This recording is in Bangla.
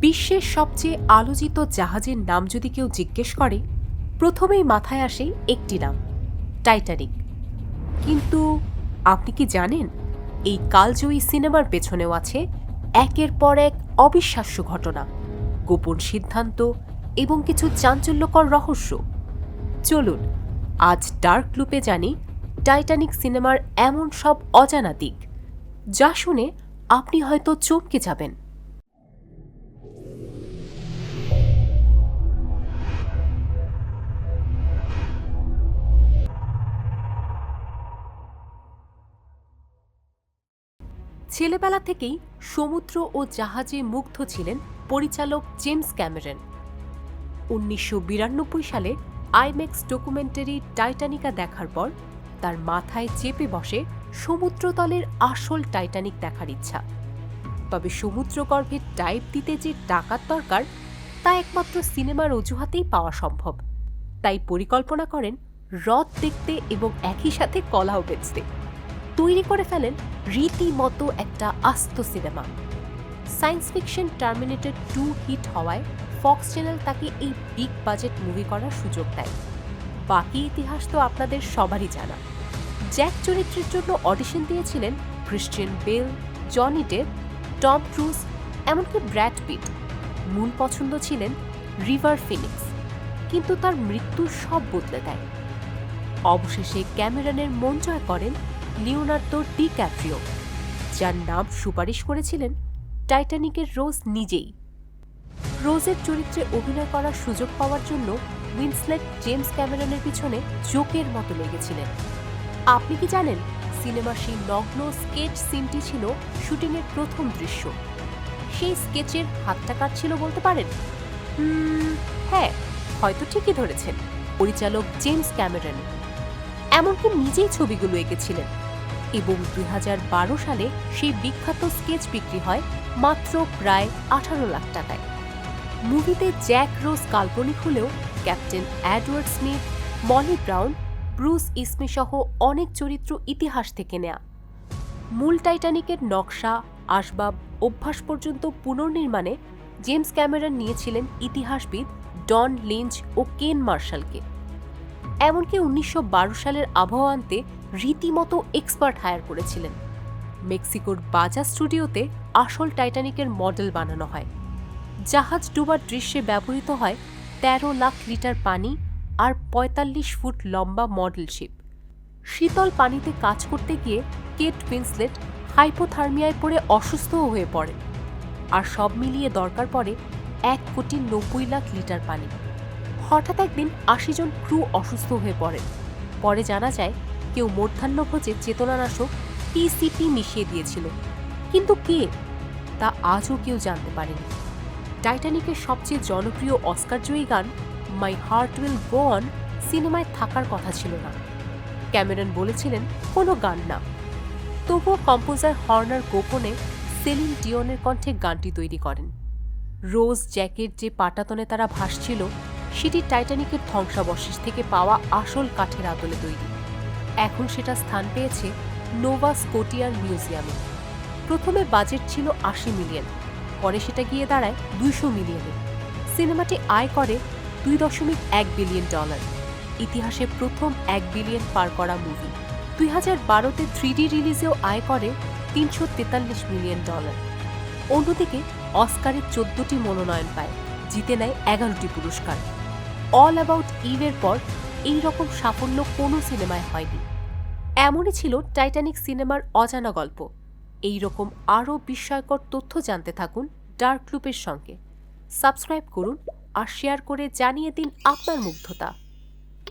বিশ্বের সবচেয়ে আলোচিত জাহাজের নাম যদি কেউ জিজ্ঞেস করে, প্রথমেই মাথায় আসে একটি নাম, টাইটানিক। কিন্তু আপনি কি জানেন, এই কালজয়ী সিনেমার পেছনেও আছে একের পর এক অবিশ্বাস্য ঘটনা, গোপন সিদ্ধান্ত এবং কিছু চাঞ্চল্যকর রহস্য? চলুন, আজ ডার্ক লুপে জানি টাইটানিক সিনেমার এমন সব অজানা দিক, যা শুনে আপনি হয়তো চমকে যাবেন। ছেলেবেলা থেকেই সমুদ্র ও জাহাজে মুগ্ধ ছিলেন পরিচালক জেমস ক্যামেরন। উনিশশো বিরানব্বই সালে আইম্যাক্স ডকুমেন্টারি টাইটানিকা দেখার পর তার মাথায় চেপে বসে সমুদ্রতলের আসল টাইটানিক দেখার ইচ্ছা। তবে সমুদ্রগর্ভে টাইপ দিতে যে টাকার দরকার, তা একমাত্র সিনেমার অজুহাতেই পাওয়া সম্ভব। তাই পরিকল্পনা করেন হ্রদ দেখতে এবং একই সাথে কলাও বেচতে। তৈরি করে ফেলেন রীতিমতো একটা আস্ত cinema. Science fiction Terminator two hit হওয়ায় ফক্স চ্যানেল তাকে এই বিগ বাজেট মুভি করার সুযোগ দেয়। বাকি ইতিহাস তো আপনাদের সবারই জানা। জ্যাক চরিত্রের জন্য অডিশন দিয়েছিলেন Christian Bale, Johnny Depp, Tom Cruise, এমনকি ব্র্যাড পিট। মূল পছন্দ ছিলেন রিভার ফিনিক্স, কিন্তু তার মৃত্যু সব বদলে দেয়। অবশেষে ক্যামেরনের মন জয় করেন লিওনার্দো ডি ক্যাপ্রিও যার নাম সুপারিশ করেছিলেন টাইটানিকের রোজ নিজেই। রোজের চরিত্রে অভিনয় করার সুযোগ পাওয়ার জন্য উইন্সলেট জেমস ক্যামেরনের পিছনে জোকের মতো লেগেছিলেন। আপনি কি জানেন, সিনেমার সেই নগ্ন স্কেচ সিনটি ছিল শুটিংয়ের প্রথম দৃশ্য। সেই স্কেচের হাতটা কাটছিল বলতে পারেন? হ্যাঁ হয়তো ঠিকই ধরেছেন, পরিচালক জেমস ক্যামেরন। এমনকি নিজেই ছবিগুলো এঁকেছিলেন। এবং দু হাজার বারো সালে সেই বিখ্যাত স্কেচ বিক্রি হয় মাত্র প্রায় আঠারো লাখ টাকায়। মুভিতে জ্যাক রোজ কাল্পনিক হলেও captain Edward Smith, Molly Brown, Bruce Ismay সহ অনেক চরিত্র ইতিহাস থেকে নেয়া। মূল টাইটানিকের নকশা, আসবাব, অভ্যাস পর্যন্ত পুনর্নির্মাণে জেমস ক্যামেরন নিয়েছিলেন ইতিহাসবিদ ডন লিঞ্চ ও কেন মার্শালকে। এমনকি উনিশশো বারো সালের আবহাওয়া আনতে রীতিমতো এক্সপার্ট হায়ার করেছিলেন। মেক্সিকোর বাজা স্টুডিওতে আসল টাইটানিকের মডেল বানানো হয়। জাহাজ ডুবার দৃশ্যে ব্যবহৃত হয় তেরো লাখ লিটার পানি আর পঁয়তাল্লিশ ফুট লম্বা মডেল শিপ। শীতল পানিতে কাজ করতে গিয়ে কেট উইন্সলেট হাইপোথার্মিয়ায় পড়ে অসুস্থও হয়ে পড়েন। আর সব মিলিয়ে দরকার পড়ে এক কোটি নব্বই লাখ লিটার পানি। হঠাৎ একদিন আশি জন ক্রু অসুস্থ হয়ে পড়েন। পরে জানা যায়, কেউ মধ্যাহ্নভোজে চেতনানাশক টিসিপি মিশিয়ে দিয়েছিল। কিন্তু কে? তা আজও কেউ জানতে পারেনি। টাইটানিকের সবচেয়ে জনপ্রিয় অস্কারজয়ী গান my heart will go on সিনেমায় থাকার কথা ছিল না। ক্যামেরন বলেছিলেন, কোনো গান না। তবুও কম্পোজার হর্নার গোপনে সেলিন ডিওনের কণ্ঠে গানটি তৈরি করেন। রোজ জ্যাকেট যে পাটাতনে তারা ভাসছিল সেটি টাইটানিকের ধ্বংসাবশেষ থেকে পাওয়া আসল কাঠের আদলে তৈরি। এখন সেটা স্থান পেয়েছে নোভা স্কোটিয়ার মিউজিয়ামে। প্রথমে বাজেট ছিল আশি মিলিয়ন, পরে সেটা গিয়ে দাঁড়ায় দুইশো মিলিয়নে। সিনেমাটি আয় করে দুই দশমিক এক বিলিয়ন ডলার। ইতিহাসে প্রথম এক বিলিয়ন পার করা মুভি দুই হাজার বারোতে থ্রিডি রিলিজেও আয় করে তিনশো তেতাল্লিশ মিলিয়ন ডলার। অন্যদিকে অস্কারের চোদ্দটি মনোনয়ন পায়, জিতে নেয় এগারোটি পুরস্কার। অল অ্যাবাউট ইভের পর এই রকম সাফল্য কোনো সিনেমায় হয়নি। এমনই ছিল টাইটানিক সিনেমার অজানা গল্প। এই রকম আরও বিস্ময়কর তথ্য জানতে থাকুন ডার্ক লুপের সঙ্গে। সাবস্ক্রাইব করুন আর শেয়ার করে জানিয়ে দিন আপনার মুগ্ধতা।